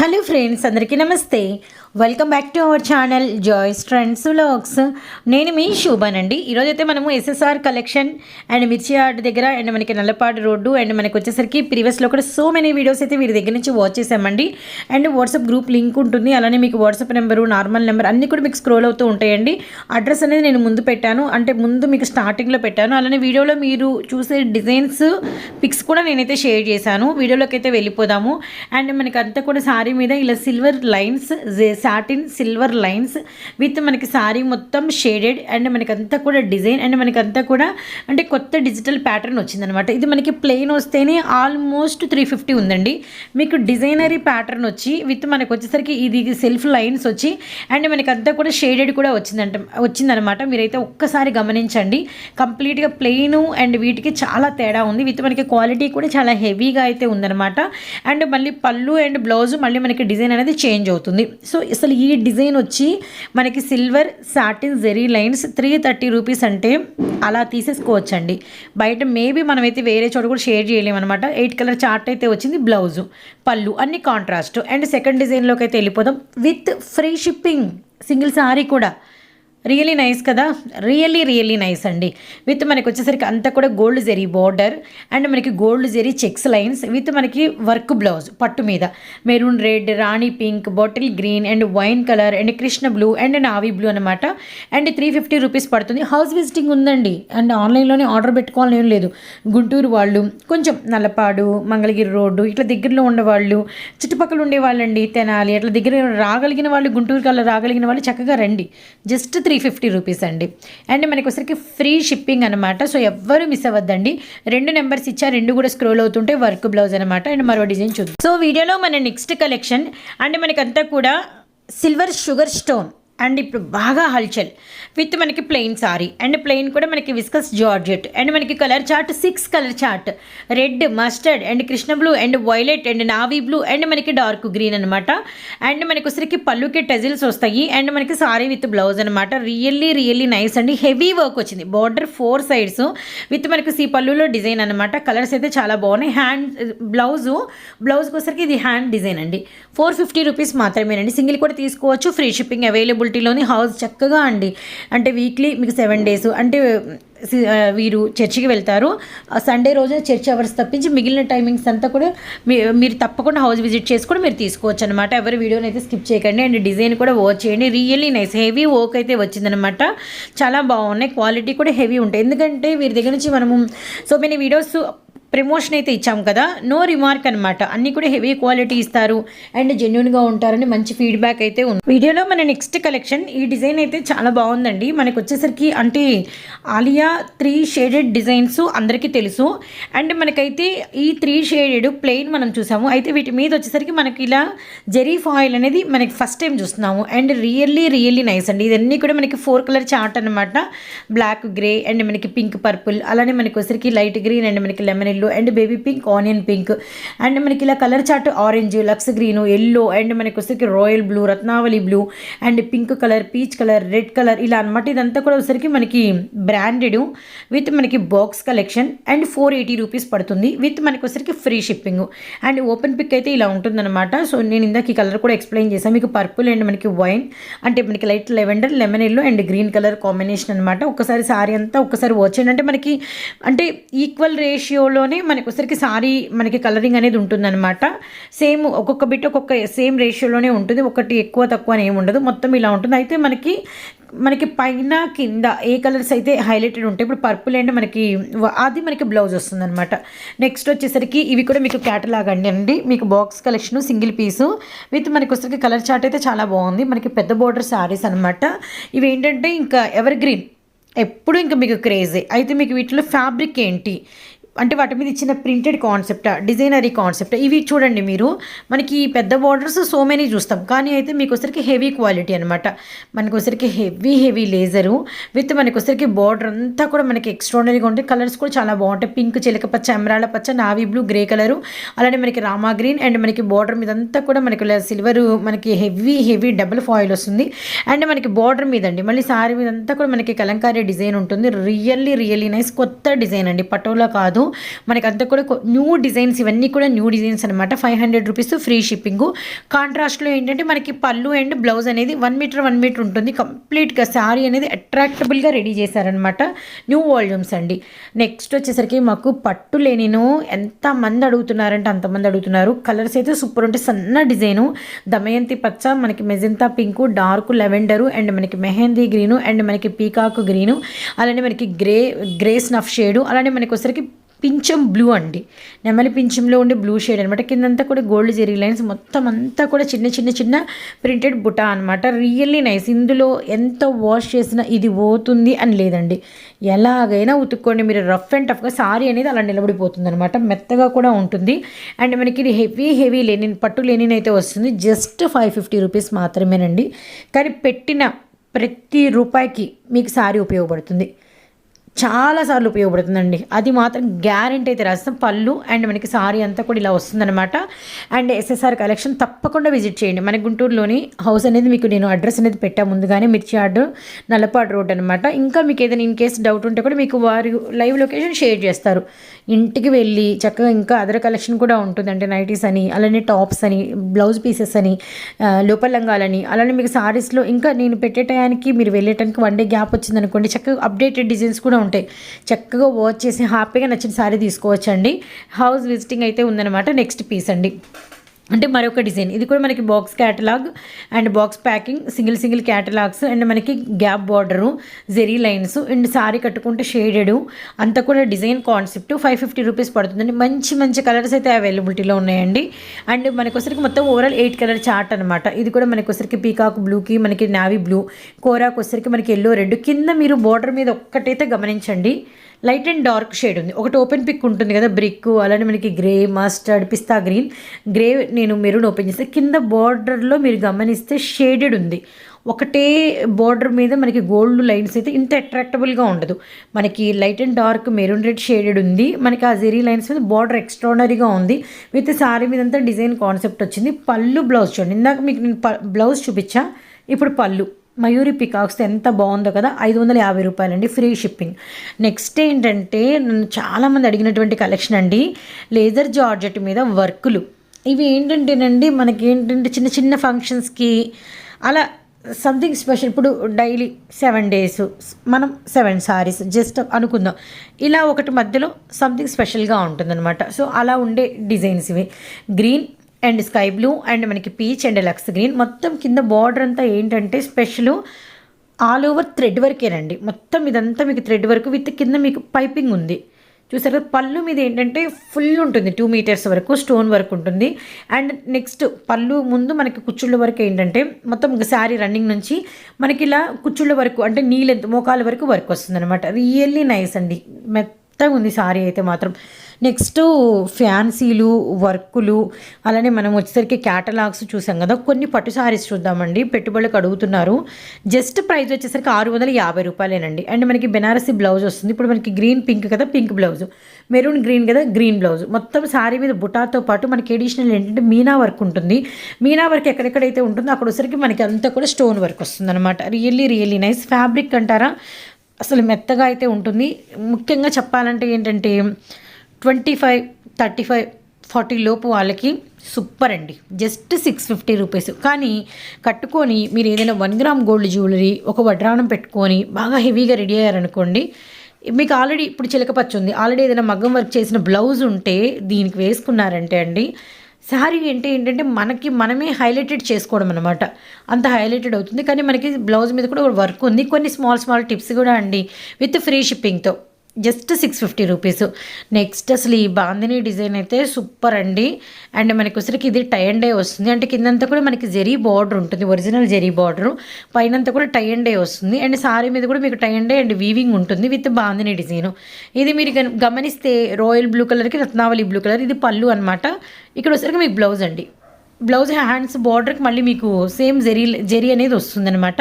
Hello friends అందరికీ నమస్తే. Welcome back to our channel joys trends vlogs నేను మీ శోభానండి ఈరోజు అయితే మనము SSR collection and Mirchi art దగ్గర అండ్ మనకి నల్లపాడు రోడ్డు అండ్ మనకి వచ్చేసరికి ప్రీవియస్లో కూడా సో మెనీ వీడియోస్ అయితే వీరి దగ్గర నుంచి వాచ్ చేసామండి అండ్ వాట్సాప్ గ్రూప్ లింక్ ఉంటుంది. అలానే మీకు వాట్సాప్ నెంబరు నార్మల్ నెంబర్ అన్నీ కూడా మీకు స్క్రోల్ అవుతూ ఉంటాయండి. అడ్రస్ అనేది నేను ముందు పెట్టాను. అంటే ముందు మీకు స్టార్టింగ్లో పెట్టాను. అలానే వీడియోలో మీరు చూసే డిజైన్స్ పిక్స్ కూడా నేనైతే షేర్ చేశాను. వీడియోలోకి అయితే వెళ్ళిపోదాము. అండ్ మనకి అంతా కూడా శారీ మీద ఇలా silver lines satin silver lines with మనకి శారీ మొత్తం షేడెడ్ అండ్ మనకి అంతా కూడా డిజైన్ అండ్ మనకంతా కూడా అంటే కొత్త డిజిటల్ ప్యాటర్న్ వచ్చిందనమాట ఇది మనకి ప్లెయిన్ వస్తేనే ఆల్మోస్ట్ త్రీ ఫిఫ్టీ ఉందండి. మీకు డిజైనరీ ప్యాటర్న్ వచ్చి విత్ మనకు వచ్చేసరికి ఇది సెల్ఫ్ లైన్స్ వచ్చి అండ్ మనకి అంతా కూడా షేడెడ్ కూడా వచ్చిందంట వచ్చిందనమాట మీరైతే ఒక్కసారి గమనించండి. కంప్లీట్గా ప్లెయిన్ అండ్ వీటికి చాలా తేడా ఉంది. విత్ మనకి క్వాలిటీ కూడా చాలా హెవీగా అయితే ఉందన్నమాట. అండ్ మళ్ళీ పళ్ళు అండ్ బ్లౌజ్ మళ్ళీ మనకి డిజైన్ అనేది చేంజ్ అవుతుంది. సో అసలు ఈ డిజైన్ వచ్చి మనకి silver satin zari lines three thirty rupees అంటే అలా తీసేసుకోవచ్చండి. బయట మేబీ మనమైతే వేరే చోట కూడా షేర్ చేయలేమన్నమాట. ఎయిట్ కలర్ చార్ట్ అయితే వచ్చింది బ్లౌజు పళ్ళు అన్ని కాంట్రాస్ట్. అండ్ సెకండ్ డిజైన్లోకి అయితే వెళ్ళిపోదాం. With free shipping single sari కూడా రియలీ నైస్ కదా? రియల్లీ రియల్లీ నైస్ అండి. విత్ మనకి వచ్చేసరికి అంతా కూడా గోల్డ్ జెరీ బార్డర్ అండ్ మనకి gold zari checks lines with మనకి వర్క్ బ్లౌజ్ పట్టు మీద. Maroon red rani pink bottle green and wine colour and Krishna blue and navy blue అనమాట అండ్ త్రీ ఫిఫ్టీ రూపీస్ పడుతుంది. హౌస్ విజిటింగ్ ఉందండి. And ఆన్లైన్లోనే order పెట్టుకోవాలని ఏం లేదు. గుంటూరు వాళ్ళు కొంచెం నల్లపాడు మంగళగిరి రోడ్డు ఇట్లా దగ్గరలో ఉండేవాళ్ళు చుట్టుపక్కల ఉండేవాళ్ళండి తెనాలి అట్లా దగ్గర రాగలిగిన వాళ్ళు గుంటూరు కల్లా రాగలిగిన వాళ్ళు చక్కగా రండి. జస్ట్ త్రీ ఫిఫ్టీ రూపీస్ అండి. అండ్ మనకి ఒకసారికి ఫ్రీ షిప్పింగ్ అనమాట సో ఎవ్వరు మిస్ అవ్వద్దండి. రెండు నెంబర్స్ ఇచ్చా రెండు కూడా స్క్రోల్ అవుతుంటే వర్క్ బ్లౌజ్ అనమాట అండ్ మరో డిజైన్ చూద్దాం. సో వీడియోలో మన నెక్స్ట్ కలెక్షన్ అండ్ మనకంతా కూడా సిల్వర్ షుగర్ స్టోన్. అండ్ ఇప్పుడు బాగా హల్చల్ విత్ మనకి ప్లెయిన్ సారీ అండ్ ప్లెయిన్ కూడా మనకి విస్కస్ జార్జెట్ అండ్ మనకి colour chart six colour chart. Red mustard and Krishna blue and violet and navy blue and మనకి డార్క్ గ్రీన్ అనమాట అండ్ మనకి వచ్చరికి పళ్ళుకి టెజిల్స్ వస్తాయి అండ్ మనకి సారీ విత్ బ్లౌజ్ అనమాట రియల్లీ రియల్లీ నైస్ అండి. హెవీ వర్క్ వచ్చింది. బార్డర్ ఫోర్ సైడ్స్ విత్ మనకి సి పళ్ళులో డిజైన్ అనమాట కలర్స్ అయితే చాలా బాగున్నాయి. హ్యాండ్ బ్లౌజు బ్లౌజ్కి వచ్చరికి ఇది హ్యాండ్ డిజైన్ అండి. ఫోర్ ఫిఫ్టీ రూపీస్ మాత్రమేనండి. సింగిల్ కూడా తీసుకోవచ్చు. ఫ్రీ షిప్పింగ్ అవైలబుల్ మున్సిపాలిటీలోని హౌస్ చక్కగా అండి. అంటే వీక్లీ మీకు సెవెన్ డేస్ అంటే వీరు చర్చికి వెళ్తారు. ఆ సండే రోజు చర్చ్ అవర్స్ తప్పించి మిగిలిన టైమింగ్స్ అంతా కూడా మీ మీరు తప్పకుండా హౌస్ విజిట్ చేసి కూడా మీరు తీసుకోవచ్చు అనమాట ఎవరి వీడియోని అయితే స్కిప్ చేయకండి. అండ్ డిజైన్ కూడా వాచ్ చేయండి. రియల్లీ నైస్ హెవీ వర్క్ అయితే వచ్చిందనమాట చాలా బాగున్నాయి. క్వాలిటీ కూడా హెవీ ఉంటాయి. ఎందుకంటే వీరి దగ్గర నుంచి మనము సో మెనీ వీడియోస్ ప్రమోషన్ అయితే ఇచ్చాం కదా. నో రిమార్క్ అనమాట అన్నీ కూడా హెవీ క్వాలిటీ ఇస్తారు. అండ్ జెన్యున్గా ఉంటారని మంచి ఫీడ్బ్యాక్ అయితే ఉంది. వీడియోలో మన నెక్స్ట్ కలెక్షన్ ఈ డిజైన్ అయితే చాలా బాగుందండి. మనకు వచ్చేసరికి అంటే ఆలియా త్రీ షేడెడ్ డిజైన్స్ అందరికీ తెలుసు. అండ్ మనకైతే ఈ త్రీ షేడెడ్ ప్లెయిన్ మనం చూసాము. అయితే వీటి మీద వచ్చేసరికి మనకి ఇలా జెరీ ఫాయిల్ అనేది మనకి ఫస్ట్ టైం చూస్తున్నాము. అండ్ రియల్లీ రియల్లీ నైస్ అండి. ఇదన్నీ కూడా మనకి ఫోర్ కలర్ చార్ట్ అనమాట బ్లాక్ గ్రే అండ్ మనకి పింక్ పర్పుల్. అలానే మనకి వచ్చరికి లైట్ గ్రీన్ అండ్ మనకి lemon yellow and baby pink onion pink and మనకి ఇలా colour chart orange lux green yellow and మనకి వచ్చేసరికి royal blue Ratnavali blue and pink colour peach colour red colour ఇలా అనమాట ఇదంతా కూడా వచ్చేసరికి మనకి బ్రాండెడ్ విత్ మనకి box collection and four eighty rupees పడుతుంది. విత్ మనకి వచ్చేసరికి free shipping and open pick అయితే ఇలా ఉంటుందన్నమాట. సో నేను ఇందాక ఈ కలర్ కూడా ఎక్స్ప్లెయిన్ చేశాను. మీకు పర్పుల్ అండ్ మనకి వైన్ అంటే మనకి light lavender lemon yellow and green colour combination అనమాట ఒకసారి సారీ అంతా ఒకసారి వచ్చేయండి అంటే మనకి అంటే ఈక్వల్ రేషియోలోనే మనకు ఒకసారికి సారీ మనకి కలరింగ్ అనేది ఉంటుందన్నమాట. సేమ్ ఒక్కొక్క బిట్ ఒక్కొక్క సేమ్ రేషియోలోనే ఉంటుంది. ఒకటి ఎక్కువ తక్కువ అని ఏమి ఉండదు. మొత్తం ఇలా ఉంటుంది. అయితే మనకి మనకి పైన కింద ఏ కలర్స్ అయితే హైలైటెడ్ ఉంటాయి ఇప్పుడు పర్పుల్ అండ్ మనకి అది మనకి బ్లౌజ్ వస్తుంది అనమాట నెక్స్ట్ వచ్చేసరికి ఇవి కూడా మీకు క్యాటలాగ్ అండి. అండి మీకు box collection single piece with మనకి వచ్చేసరికి కలర్ చార్ట్ అయితే చాలా బాగుంది. మనకి పెద్ద బోర్డర్ శారీస్ అనమాట ఇవి ఏంటంటే ఇంకా ఎవర్ గ్రీన్ ఎప్పుడు ఇంకా మీకు క్రేజీ అయితే మీకు వీటిలో ఫ్యాబ్రిక్ ఏంటి? అంటే వాటి మీద ఇచ్చిన ప్రింటెడ్ కాన్సెప్ట్ డిజైనరీ కాన్సెప్ట్ ఇవి చూడండి మీరు. మనకి పెద్ద బార్డర్స్ సో మెనీ చూస్తాం. కానీ అయితే మీకు వచ్చరికి హెవీ క్వాలిటీ అనమాట మనకు వచ్చరికి హెవీ హెవీ లేజరు విత్ మనకి వచ్చరికి బార్డర్ అంతా కూడా మనకి ఎక్స్ట్రాడనరీగా ఉంటాయి. కలర్స్ కూడా చాలా బాగుంటాయి. పింక్ చిలక పచ్చ ఎమరాళ్ళ పచ్చ నావీ బ్లూ గ్రే కలరు అలానే మనకి రామా గ్రీన్ అండ్ మనకి బార్డర్ మీద అంతా కూడా మనకి సిల్వర్ మనకి హెవీ హెవీ డబుల్ ఫాయిల్ వస్తుంది. అండ్ మనకి బార్డర్ మీద అండి మళ్ళీ సారీ మీద అంతా కూడా మనకి కలంకారీ డిజైన్ ఉంటుంది. రియల్లీ రియల్లీ నైస్ కొత్త డిజైన్ అండి. పటోలా కాదు. కాదు మనకంతా కూడా న్యూ డిజైన్స్ ఇవన్నీ కూడా న్యూ డిజైన్స్ అనమాట five hundred rupees free shipping కాంట్రాస్ట్లో ఏంటంటే మనకి పళ్ళు అండ్ బ్లౌజ్ అనేది వన్ మీటర్ వన్ మీటర్ ఉంటుంది. కంప్లీట్గా శారీ అనేది అట్రాక్టబుల్గా రెడీ చేశారనమాట న్యూ వాల్యూమ్స్ అండి. నెక్స్ట్ వచ్చేసరికి మాకు పట్టు లేనిను ఎంతమంది అడుగుతున్నారంటే అంతమంది అడుగుతున్నారు. కలర్స్ అయితే సూపర్ ఉంటే సన్న డిజైను దమయంతి పచ్చ మనకి magenta pink dark lavender and మనకి మెహందీ గ్రీను అండ్ మనకి పీకాక్ గ్రీను అలానే మనకి గ్రే గ్రే స్నఫ్ షేడు అలానే మనకి వచ్చరికి పింఛం బ్లూ అండి. నెమలి పింఛంలో ఉండే బ్లూ షేడ్ అనమాట కిందంతా కూడా గోల్డ్ జెరీ లైన్స్. మొత్తం అంతా కూడా చిన్న చిన్న చిన్న ప్రింటెడ్ బుటా అనమాట రియల్లీ నైస్. ఇందులో ఎంత వాష్ చేసినా ఇది పోతుంది అని లేదండి. ఎలాగైనా ఉతుక్కోండి. మీరు రఫ్ అండ్ టఫ్గా సారీ అనేది అలా నిలబడిపోతుంది అనమాట మెత్తగా కూడా ఉంటుంది. అండ్ మనకి ఇది హెవీ హెవీ లేని పట్టు లెనిన్ అయితే వస్తుంది. జస్ట్ ఫైవ్ ఫిఫ్టీ రూపీస్ మాత్రమేనండి. కానీ పెట్టిన ప్రతి రూపాయికి మీకు సారీ ఉపయోగపడుతుంది. చాలాసార్లు ఉపయోగపడుతుందండి. అది మాత్రం గ్యారెంటీ అయితే రాస్తాం. పళ్ళు అండ్ మనకి సారీ అంతా కూడా ఇలా వస్తుందన్నమాట. అండ్ ఎస్ఎస్ఆర్ కలెక్షన్ తప్పకుండా విజిట్ చేయండి. మన గుంటూరులోని హౌస్ అనేది మీకు నేను అడ్రస్ అనేది పెట్టా ముందుగానే మిర్చి ఆర్డర్ నల్లపాడు రోడ్ అనమాట ఇంకా మీకు ఏదైనా ఇన్ కేసు డౌట్ ఉంటే కూడా మీకు వారి లైవ్ లొకేషన్ షేర్ చేస్తారు. ఇంటికి వెళ్ళి చక్కగా ఇంకా అదర్ కలెక్షన్ కూడా ఉంటుంది అంటే నైటీస్ అని అలానే టాప్స్ అని బ్లౌజ్ పీసెస్ అని లోపల లంగాలని అలానే మీకు సారీస్లో ఇంకా నేను పెట్టే టయానికి మీరు వెళ్ళేటానికి వన్ డే గ్యాప్ వచ్చిందనుకోండి చక్కగా అప్డేటెడ్ డిజైన్స్ కూడా ఉంటాయి. చక్కగా వాచ్ చేసి హ్యాపీగా నచ్చిన శారీ తీసుకోవచ్చండి. హౌస్ విజిటింగ్ అయితే ఉందన్నమాట. నెక్స్ట్ పీస్ అండి. అంటే మరొక డిజైన్. ఇది కూడా మనకి box catalogue and box packing single single catalogues and మనకి gap border zari lines and sari కట్టుకుంటే షేడెడ్ అంతా కూడా design concept five fifty rupees పడుతుందండి. మంచి మంచి కలర్స్ అయితే అవైలబిలిటీలో ఉన్నాయండి. అండ్ మనకొసరికి మొత్తం ఓవరాల్ ఎయిట్ కలర్ చార్ట్ అనమాట ఇది కూడా మనకొసరికి పీకాక్ బ్లూకి మనకి నావీ బ్లూ కోరాకొసరికి మనకి ఎల్లో రెడ్ కింద మీరు బార్డర్ మీద ఒక్కటైతే గమనించండి. లైట్ అండ్ డార్క్ షేడ్ ఉంది. ఒకటి ఓపెన్ పిక్ ఉంటుంది కదా బ్రిక్ అలానే మనకి grey mustard pista green. Grey నేను మెరూన్ ఓపెన్ చేస్తే కింద బార్డర్లో మీరు గమనిస్తే షేడెడ్ ఉంది. ఒకటే బార్డర్ మీద మనకి గోల్డ్ లైన్స్ అయితే ఇంత అట్రాక్టబుల్గా ఉండదు. మనకి light and dark maroon red shaded ఉంది. మనకి ఆ జెరీ లైన్స్ మీద బార్డర్ ఎక్స్ట్రాడనరీగా ఉంది. విత్ సారీ మీదంతా డిజైన్ కాన్సెప్ట్ వచ్చింది. పళ్ళు బ్లౌజ్ చూడండి. ఇందాక మీకు నేను బ్లౌజ్ చూపించా ఇప్పుడు పళ్ళు. మయూరి పికాక్స్ ఎంత బాగుందో కదా ఐదు వందల యాభై రూపాయలండి ఫ్రీ షిప్పింగ్. నెక్స్ట్ ఏంటంటే నన్ను చాలామంది అడిగినటువంటి కలెక్షన్ అండి లేజర్ జార్జెట్ మీద వర్కులు. ఇవి ఏంటంటేనండి మనకి ఏంటంటే చిన్న చిన్న ఫంక్షన్స్కి అలా సంథింగ్ స్పెషల్ ఇప్పుడు డైలీ సెవెన్ డేస్ మనం సెవెన్ సారీస్ జస్ట్ అనుకుందాం. ఇలా ఒకటి మధ్యలో సంథింగ్ స్పెషల్గా ఉంటుందన్నమాట. సో అలా ఉండే డిజైన్స్ ఇవి. Green and sky blue and మనకి పీచ్ అండ్ లక్స్ గ్రీన్. మొత్తం కింద బార్డర్ అంతా ఏంటంటే స్పెషల్ ఆల్ ఓవర్ థ్రెడ్ వర్కేనండి మొత్తం ఇదంతా మీకు థ్రెడ్ వర్క్ విత్ కింద మీకు పైపింగ్ ఉంది. చూసారు పళ్ళు మీద ఏంటంటే ఫుల్ ఉంటుంది. టూ మీటర్స్ వరకు స్టోన్ వర్క్ ఉంటుంది. అండ్ నెక్స్ట్ పళ్ళు ముందు మనకి కుచ్చుళ్ళ వరకు ఏంటంటే మొత్తం శారీ రన్నింగ్ నుంచి మనకి ఇలా కుచ్చుళ్ళ వరకు అంటే నీళ్ళెంత మోకాల వరకు వర్క్ వస్తుంది అనమాట రియల్లీ నైస్ అండి. మెత్తగా ఉంది సారీ అయితే మాత్రం. నెక్స్ట్ ఫ్యాన్సీలు వర్కులు అలానే మనం వచ్చేసరికి క్యాటలాగ్స్ చూసాం కదా కొన్ని పట్టు సారీస్ చూద్దామండి పెట్టుబడులకు అడుగుతున్నారు. జస్ట్ ప్రైస్ వచ్చేసరికి ఆరు వందల యాభై రూపాయలేనండి. అండ్ మనకి బెనారసీ బ్లౌజ్ వస్తుంది. ఇప్పుడు మనకి గ్రీన్ పింక్ కదా పింక్ బ్లౌజ్. మెరూన్ గ్రీన్ కదా గ్రీన్ బ్లౌజ్. మొత్తం శారీ మీద బుటాతో పాటు మనకి ఎడిషనల్ ఏంటంటే మీనా వర్క్ ఉంటుంది. మీనా వర్క్ ఎక్కడెక్కడైతే ఉంటుందో అక్కడ వచ్చరికి మనకి అంతా కూడా స్టోన్ వర్క్ వస్తుంది అనమాట రియల్లీ రియల్లీ నైస్ ఫ్యాబ్రిక్ అంటారా? అసలు మెత్తగా అయితే ఉంటుంది. ముఖ్యంగా చెప్పాలంటే ఏంటంటే twenty five thirty five forty లోపు వాళ్ళకి సూపర్ అండి. Just six fifty rupees. కానీ కట్టుకొని మీరు ఏదైనా వన్ గ్రామ్ గోల్డ్ జ్యువెలరీ ఒక వడ్రానం పెట్టుకొని బాగా హెవీగా రెడీ అయ్యారనుకోండి మీకు ఆల్రెడీ ఇప్పుడు చిలకపచ్చు ఉంది. ఆల్రెడీ ఏదైనా మగ్గం వర్క్ చేసిన బ్లౌజ్ ఉంటే దీనికి వేసుకున్నారంటే అండి శారీ అంటే ఏంటంటే మనకి మనమే హైలైటెడ్ చేసుకోవడం అనమాట అంత హైలైటెడ్ అవుతుంది. కానీ మనకి బ్లౌజ్ మీద కూడా వర్క్ ఉంది. కొన్ని స్మాల్ స్మాల్ టిప్స్ కూడా అండి. With free షిప్పింగ్తో. Just six fifty rupees. Next అసలు ఈ బాందిని డిజైన్ అయితే సూపర్ అండి. అండ్ మనకి వచ్చరికి ఇది టై అండ్ డే వస్తుంది. అంటే కిందంతా కూడా మనకి జెరీ బార్డర్ ఉంటుంది. Original zari border. పైనంతా కూడా టై అండ్ డే వస్తుంది. అండ్ సారీ మీద కూడా మీకు tie and dye and weaving ఉంటుంది విత్ బాందిని డిజైన్. ఇది మీరు గమనిస్తే రాయల్ బ్లూ కలర్కి రత్నావళి బ్లూ కలర్ ఇది పళ్ళు అనమాట ఇక్కడ వచ్చరికి మీకు బ్లౌజ్ అండి. బ్లౌజ్ హ్యాండ్స్ బార్డర్కి మళ్ళీ మీకు సేమ్ జెరీ జెరీ అనేది వస్తుందన్నమాట.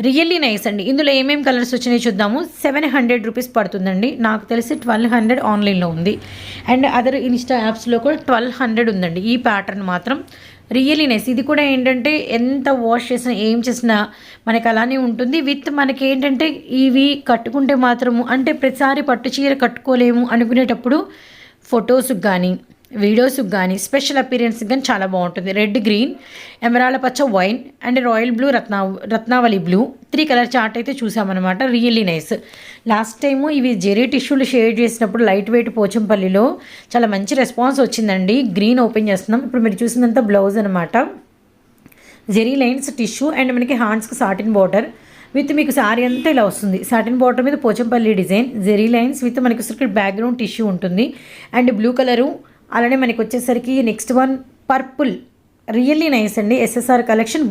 రియల్లీ నైస్ అండి. ఇందులో ఏమేమి కలర్స్ వచ్చినాయి చూద్దాము. సెవెన్ హండ్రెడ్ రూపీస్ పడుతుందండి. నాకు తెలిసి ట్వెల్వ్ హండ్రెడ్ ఆన్లైన్లో ఉంది. అండ్ అదర్ ఇన్స్టా యాప్స్లో కూడా ట్వెల్వ్ హండ్రెడ్ ఉందండి. ఈ ప్యాటర్న్ మాత్రం రియల్లీ నైస్. ఇది కూడా ఏంటంటే ఎంత వాష్ చేసినా ఏం చేసినా మనకి అలానే ఉంటుంది. విత్ మనకి ఏంటంటే ఇవి కట్టుకుంటే మాత్రము అంటే ప్రతిసారి పట్టు చీర కట్టుకోలేము అనుకునేటప్పుడు ఫొటోస్కి కానీ వీడియోస్కి కానీ స్పెషల్ అపీరియన్స్కి కానీ చాలా బాగుంటుంది. రెడ్ గ్రీన్ ఎమరాల పచ్చ wine and royal blue Ratna Ratnavali blue three colour chart అయితే చూసామన్నమాట. రియల్లీ నైస్ లాస్ట్ టైము ఇవి జెరీ టిష్యూలు షేడ్ చేసినప్పుడు లైట్ వెయిట్ పోచంపల్లిలో చాలా మంచి రెస్పాన్స్ వచ్చిందండి. గ్రీన్ ఓపెన్ చేస్తున్నాం. ఇప్పుడు మీరు చూసినంత బ్లౌజ్ అనమాట జెరీ లైన్స్ టిష్యూ అండ్ మనకి హ్యాండ్స్కి సాటిన్ బార్డర్ విత్ మీకు శారీ అంతా ఇలా వస్తుంది. సాటిన్ బార్డర్ మీద Pochampally design zari lines with మనకి బ్యాక్గ్రౌండ్ టిష్యూ ఉంటుంది. అండ్ బ్లూ కలరు అలానే మనకి వచ్చేసరికి next one purple really nice అండి ఎస్ఎస్ఆర్ కలెక్షన్